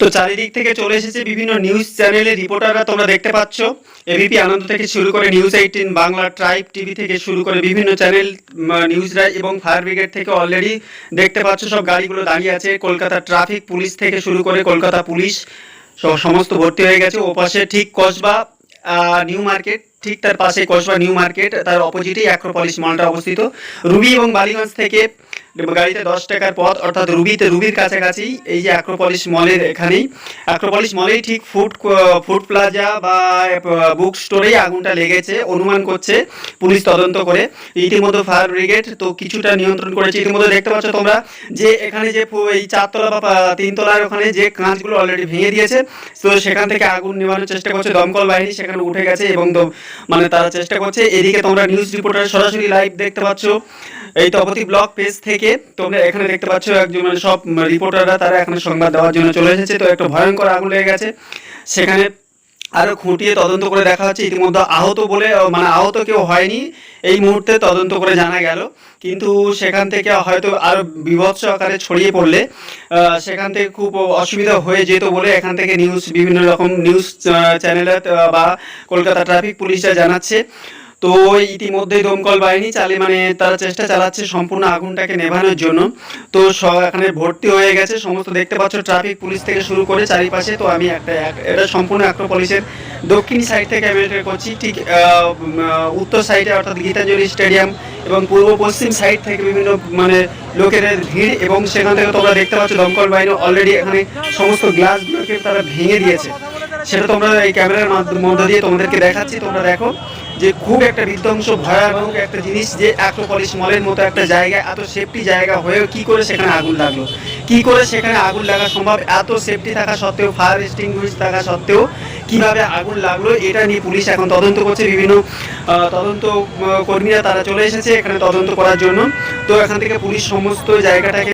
তো চারিদিক থেকে চলে এসেছে বিভিন্ন নিউজ চ্যানেলের রিপোর্টাররা তোমরা দেখতে পাচ্ছ। এবিপি আনন্দ থেকে শুরু করে News eighteen Bangla tribe TV থেকে শুরু করে বিভিন্ন চ্যানেল নিউজরা এবং ফায়ার ব্রিগেড থেকে অলরেডি দেখতে পাচ্ছ, সব গাড়িগুলো দাঁড়িয়ে আছে। কলকাতা ট্রাফিক পুলিশ থেকে শুরু করে কলকাতা পুলিশ সমস্ত ভর্তি হয়ে গেছে। ও পাশে ঠিক কসবা নিউ মার্কেট ঠিক তার পাশে কসবা নিউ মার্কেট তার অপোজিটেই অ্যাক্রোপলিস মলটা অবস্থিত। রুবি এবং বালিগঞ্জ থেকে গাড়িতে দশ টাকার পথ, অর্থাৎ রুবিতে রুবির কাছাকাছি, এই যে অ্যাক্রোপলিস মলের এখানেই। অ্যাক্রোপলিস মলেই ঠিক ফুড ফুড প্লাজা বা বুক স্টোরেই আগুনটা লেগেছে, অনুমান করছে পুলিশ তদন্ত করে। ইতিমধ্যে ফায়ার ব্রিগেড তো কিছুটা নিয়ন্ত্রণ করেছে। ইতিমধ্যে দেখতে পাচ্ছ তোমরা যে এখানে যে এই চারতলা বা তিনতলার ওখানে যে কাঁচগুলো অলরেডি ভেঙে দিয়েছে, তো সেখান থেকে আগুন নেভানোর চেষ্টা করছে দমকল বাহিনী। সেখানে উঠে গেছে এবং মানে তারা চেষ্টা করছে। এদিকে তোমরা নিউজ রিপোর্টার সরাসরি লাইভ দেখতে পাচ্ছ। এই তপতি ব্লগ পেজ থেকে তোমরা এখানে দেখতে পাচ্ছ একজন মানে সব রিপোর্টাররা তারা এখানে সংবাদ দেওয়ার জন্য চলে এসেছে। তো একটা ভয়ঙ্কর আগুন লেগে গেছে। সেখানে আরও খুঁটিয়ে তদন্ত করে দেখা হচ্ছে ইতিমধ্যে আহত বলে মানে আহত কেউ হয়নি। এই মুহূর্তে তদন্ত করে জানা গেল। কিন্তু সেখান থেকে হয়তো আরও বিভৎস আকারে ছড়িয়ে পড়লে সেখান থেকে খুব অসুবিধা হয়ে যেত বলে এখান থেকে নিউজ বিভিন্ন রকম নিউজ চ্যানেলে বা কলকাতা ট্রাফিক পুলিশরা জানাচ্ছে। তো ইতিমধ্যেই দমকল বাহিনী চালে মানে তারা চেষ্টা চালাচ্ছে সম্পূর্ণ আগুনটাকে নেভানোর জন্য। তো এখানে ভর্তি হয়ে গেছে, সমস্ত দেখতে পাচ্ছ, ট্রাফিক পুলিশ থেকে শুরু করে চারিপাশে, তো আমি একটা, এক- এটা সম্পূর্ণ অ্যাক্রোপলিসের দক্ষিণ সাইড থেকে আমি এটা করছি, ঠিক উত্তর সাইডে, অর্থাৎ গীতাঞ্জলি স্টেডিয়াম এবং পূর্ব পশ্চিম সাইড থেকে বিভিন্ন মানে লোকের ভিড় এবং সেখান থেকে তোমরা দেখতে পাচ্ছ দমকল বাহিনী অলরেডি এখানে সমস্ত গ্লাসগুলোকে তারা ভেঙে দিয়েছে। সেটা তোমরা এই ক্যামেরার মধ্য দিয়ে তোমাদেরকে দেখাচ্ছি। তোমরা দেখো যে খুব একটা বিধ্বংস, ভয়াবহ একটা জিনিস যে অ্যাক্রোপলিস মলের মতো একটা জায়গা এত সেফটি জায়গা হয়েও কি করে সেখানে আগুন লাগল? কি করে সেখানে আগুন লাগা সম্ভব? এত সেফটি থাকা সত্ত্বেও ফায়ার এক্সটিংগুইশ থাকা সত্ত্বেও কীভাবে আগুন লাগল? এটা নিয়ে পুলিশ এখন তদন্ত করছে, বিভিন্ন তদন্ত কর্মীরা তারা চলে এসেছে এখানে তদন্ত করার জন্য। তো এখান থেকে পুলিশ সমস্ত জায়গাটাকে